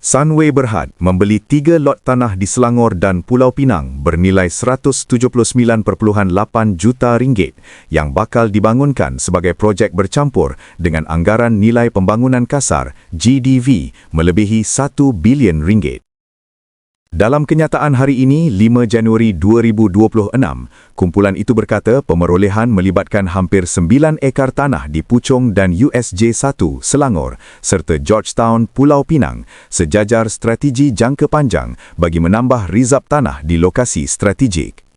Sunway Berhad membeli tiga lot tanah di Selangor dan Pulau Pinang bernilai 179.8 juta ringgit yang bakal dibangunkan sebagai projek bercampur dengan anggaran nilai pembangunan kasar GDV melebihi 1 bilion ringgit. Dalam kenyataan hari ini, 5 Januari 2026, kumpulan itu berkata pemerolehan melibatkan hampir 9 ekar tanah di Puchong dan USJ1 Selangor serta Georgetown Pulau Pinang sejajar strategi jangka panjang bagi menambah rizab tanah di lokasi strategik.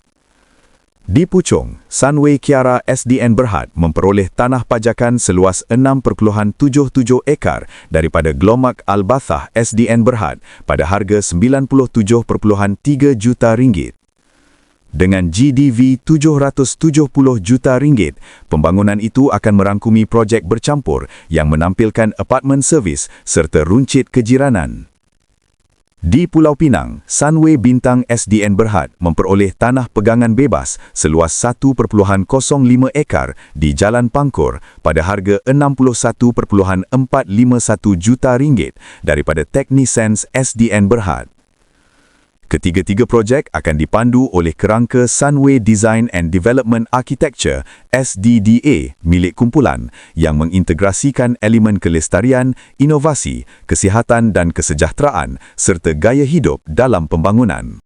Di Puchong, Sunway Kiara SDN Berhad memperoleh tanah pajakan seluas 6.77 ekar daripada Glomak Al-Bathah SDN Berhad pada harga 97.3 juta ringgit. Dengan GDV 770 juta ringgit, pembangunan itu akan merangkumi projek bercampur yang menampilkan apartmen servis serta runcit kejiranan. Di Pulau Pinang, Sunway Bintang SDN Berhad memperoleh tanah pegangan bebas seluas 1.05 ekar di Jalan Pangkor pada harga 61.451 juta ringgit daripada Technisense SDN Berhad. Ketiga-tiga projek akan dipandu oleh kerangka Sunway Design and Development Architecture SDDA milik kumpulan yang mengintegrasikan elemen kelestarian, inovasi, kesihatan dan kesejahteraan serta gaya hidup dalam pembangunan.